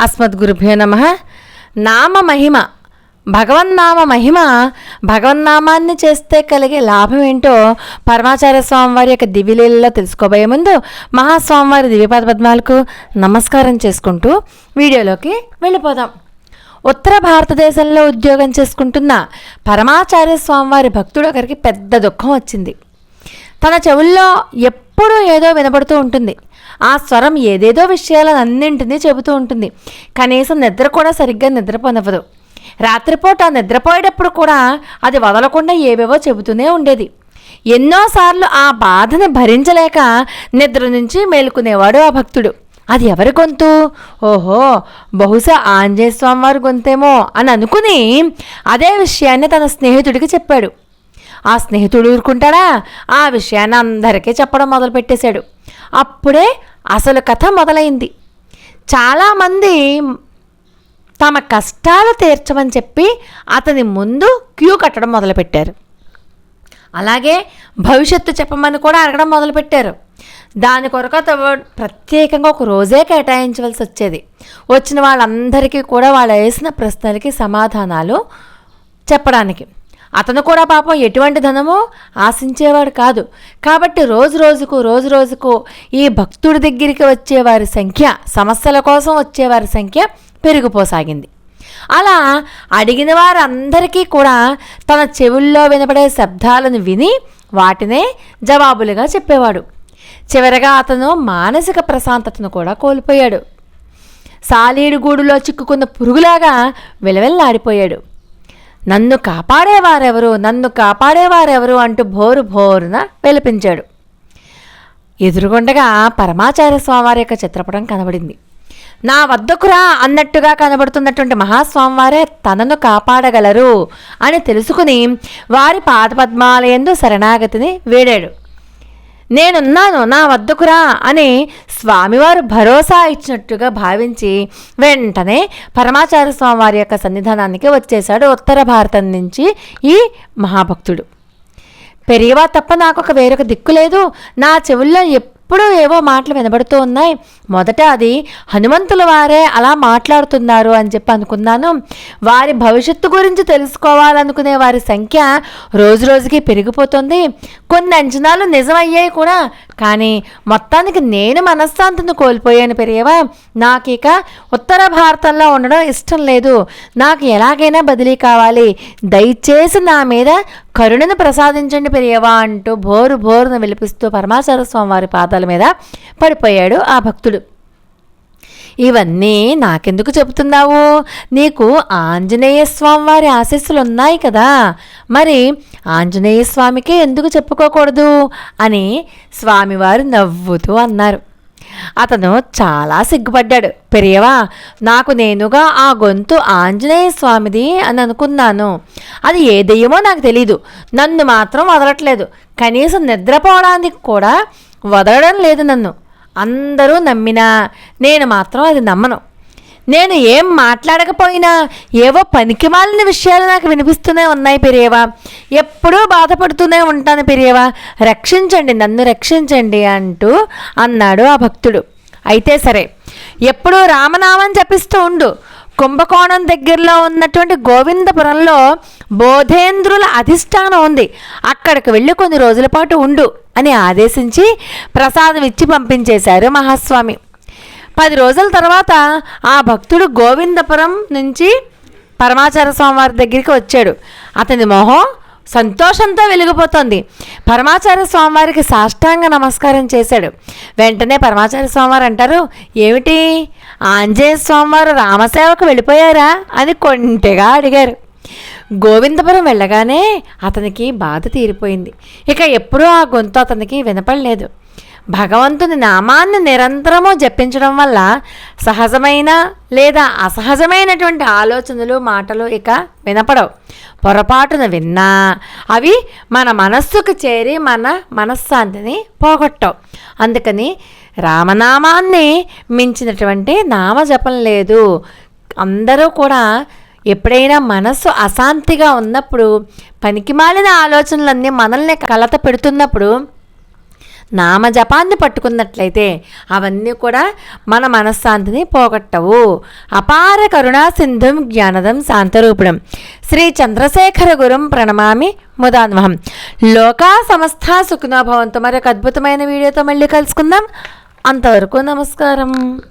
అస్మద్గురుభ్యో నమ. నామ మహిమ భగవన్నామ మహిమ భగవన్నామాన్ని చేస్తే కలిగే లాభం ఏంటో పరమాచార్య స్వామివారి యొక్క దివిలీలలో తెలుసుకోబోయే ముందు మహాస్వామివారి దివ్యపాద పద్మాలకు నమస్కారం చేసుకుంటూ వీడియోలోకి వెళ్ళిపోదాం. ఉత్తర భారతదేశంలో ఉద్యోగం చేసుకుంటున్న పరమాచార్య స్వామివారి భక్తుడు ఒకరికి పెద్ద దుఃఖం వచ్చింది. తన చెవుల్లో ఎప్పుడూ ఏదో వినబడుతూ ఉంటుంది. ఆ స్వరం ఏదేదో విషయాలను అన్నింటినీ చెబుతూ ఉంటుంది. కనీసం నిద్ర కూడా సరిగ్గా నిద్రపోనివ్వదు రాత్రిపూట నిద్రపోయేటప్పుడు కూడా అది వదలకుండా ఏవేవో చెబుతూనే ఉండేది. ఎన్నోసార్లు ఆ బాధని భరించలేక నిద్ర నుంచి మేలుకునేవాడు ఆ భక్తుడు. అది ఎవరి గొంతు? ఓహో బహుశా ఆంజనేయ స్వామివారి గొంతేమో అని అనుకుని అదే విషయాన్ని తన స్నేహితుడికి చెప్పాడు. ఆ స్నేహితుడు ఊరుకుంటాడా? ఆ విషయాన్ని అందరికీ చెప్పడం మొదలుపెట్టేశాడు. అప్పుడే అసలు కథ మొదలైంది. చాలామంది తమ కష్టాలు తీర్చమని చెప్పి అతని ముందు క్యూ కట్టడం మొదలుపెట్టారు. అలాగే భవిష్యత్తు చెప్పమని కూడా అడగడం మొదలుపెట్టారు. దాని కొరకు అతను ప్రత్యేకంగా ఒక రోజే కేటాయించవలసి వచ్చేది. వచ్చిన వాళ్ళందరికీ కూడా వాళ్ళు వేసిన ప్రశ్నలకి సమాధానాలు చెప్పడానికి. అతను కూడా పాపం ఎటువంటి ధనమో ఆశించేవాడు కాదు. కాబట్టి రోజు రోజుకు రోజు రోజుకు ఈ భక్తుడి దగ్గరికి వచ్చేవారి సంఖ్య సమస్యల కోసం వచ్చేవారి సంఖ్య పెరిగిపోసాగింది. అలా అడిగిన వారందరికీ కూడా తన చెవుల్లో వినపడే శబ్దాలను విని వాటినే జవాబులుగా చెప్పేవాడు. చివరగా అతను మానసిక ప్రశాంతతను కూడా కోల్పోయాడు. సాలీడుగూడులో చిక్కుకున్న పురుగులాగా విలవెల్లాడిపోయాడు. నన్ను కాపాడేవారెవరు? నన్ను కాపాడేవారెవరు? అంటూ భోరు భోరున వెలిపించాడు ఎదురుగుండగా పరమాచార్య స్వామివారి యొక్క చిత్రపటం కనబడింది. నా వద్దకురా అన్నట్టుగా కనబడుతున్నటువంటి మహాస్వామివారే తనను కాపాడగలరు అని తెలుసుకుని వారి పాదపద్మాలయందు శరణాగతిని వేడాడు. నేనున్నాను నా వద్దకురా అని స్వామివారు భరోసా ఇచ్చినట్టుగా భావించి వెంటనే పరమాచార్య స్వామివారి యొక్క సన్నిధానానికి వచ్చేశాడు ఉత్తర భారతం నుంచి ఈ మహాభక్తుడు. పెరియవా తప్ప నాకు ఒక వేరొక దిక్కు లేదు. నా చెవుల్లో ఎప్పుడూ ఏవో మాటలు వినబడుతూ ఉన్నాయి మొదట అది హనుమంతుల వారే అలా మాట్లాడుతున్నారు అని చెప్పి అనుకున్నాను. వారి భవిష్యత్తు గురించి తెలుసుకోవాలనుకునే వారి సంఖ్య రోజు రోజుకి పెరిగిపోతుంది. కొన్ని అంచనాలు నిజమయ్యాయి కూడా. కానీ మొత్తానికి నేను మనశ్శాంతిని కోల్పోయాను పెరియవా. నాకు ఇక ఉత్తర భారతంలో ఉండడం ఇష్టం లేదు. నాకు ఎలాగైనా బదిలీ కావాలి. దయచేసి నా మీద కరుణను ప్రసాదించండి పెరియవా అంటూ బోరు బోరును విలిపిస్తూ పరమాచార స్వామివారి పాదాల మీద పడిపోయాడు ఆ భక్తుడు. ఇవన్నీ నాకెందుకు చెబుతున్నావు? నీకు ఆంజనేయ స్వామి వారి ఆశీస్సులు ఉన్నాయి కదా. మరి ఆంజనేయ స్వామికే ఎందుకు చెప్పుకోకూడదు? అని స్వామివారు నవ్వుతూ అన్నారు. అతను చాలా సిగ్గుపడ్డాడు. పెరియవా నాకు నేనుగా ఆ గొంతు ఆంజనేయ స్వామిది అని అనుకున్నాను. అది ఏ దెయ్యమో నాకు తెలీదు. నన్ను మాత్రం వదలట్లేదు. కనీసం నిద్రపోవడానికి కూడా వదలడం లేదు నన్ను. అందరూ నమ్మినా నేను మాత్రం అది నమ్మను. నేను ఏం మాట్లాడకపోయినా ఏవో పనికిమాలిన విషయాలు నాకు వినిపిస్తూనే ఉన్నాయి పెరియవా. ఎప్పుడూ బాధపడుతూనే ఉంటాను పెరియవా. రక్షించండి నన్ను రక్షించండి అంటూ అన్నాడు ఆ భక్తుడు. అయితే సరే ఎప్పుడూ రామనామం జపిస్తూ ఉండు. కుంభకోణం దగ్గరలో ఉన్నటువంటి గోవిందపురంలో బోధేంద్రుల అధిష్టానం ఉంది. అక్కడికి వెళ్ళి కొన్ని రోజుల పాటు ఉండు అని ఆదేశించి ప్రసాదం ఇచ్చి పంపించేశారు మహాస్వామి. పది రోజుల తర్వాత ఆ భక్తుడు గోవిందపురం నుంచి పరమాచార స్వామివారి దగ్గరికి వచ్చాడు. అతని మొహం సంతోషంతో వెలిగిపోతుంది. పరమాచార్య స్వామివారికి సాష్టాంగ నమస్కారం చేశాడు. వెంటనే పరమాచార్య స్వామివారు అంటారు ఏమిటి? ఆంజనేయ స్వామివారు రామసేవకు వెళ్ళిపోయారా? అని కొంటెగా అడిగారు. గోవిందపురం వెళ్ళగానే అతనికి బాధ తీరిపోయింది. ఇక ఎప్పుడూ ఆ గొంతు అతనికి వినపడలేదు. భగవంతుని నామాన్ని నిరంతరము జపించడం వల్ల సహజమైన లేదా అసహజమైనటువంటి ఆలోచనలు మాటలు ఇక వినపడవు. పొరపాటున విన్నా అవి మన మనస్సుకు చేరి మన మనశ్శాంతిని పోగొట్టవు. అందుకని రామనామాన్ని మించినటువంటి నామజపం లేదు. అందరూ కూడా ఎప్పుడైనా మనస్సు అశాంతిగా ఉన్నప్పుడు పనికిమాలిన ఆలోచనలన్నీ మనల్ని కలత పెడుతున్నప్పుడు నామజపాన్ని పట్టుకున్నట్లయితే అవన్నీ కూడా మన మనశ్శాంతిని పోగొట్టవు. అపార కరుణా సింధుం జ్ఞానదం శాంతరూపిణం. శ్రీ చంద్రశేఖర గురం ప్రణమామి ముదాన్వహం. లోకా సమస్త సుఖినో భవంతు. మరొక అద్భుతమైన వీడియోతో మళ్ళీ కలుసుకుందాం. అంతవరకు నమస్కారం.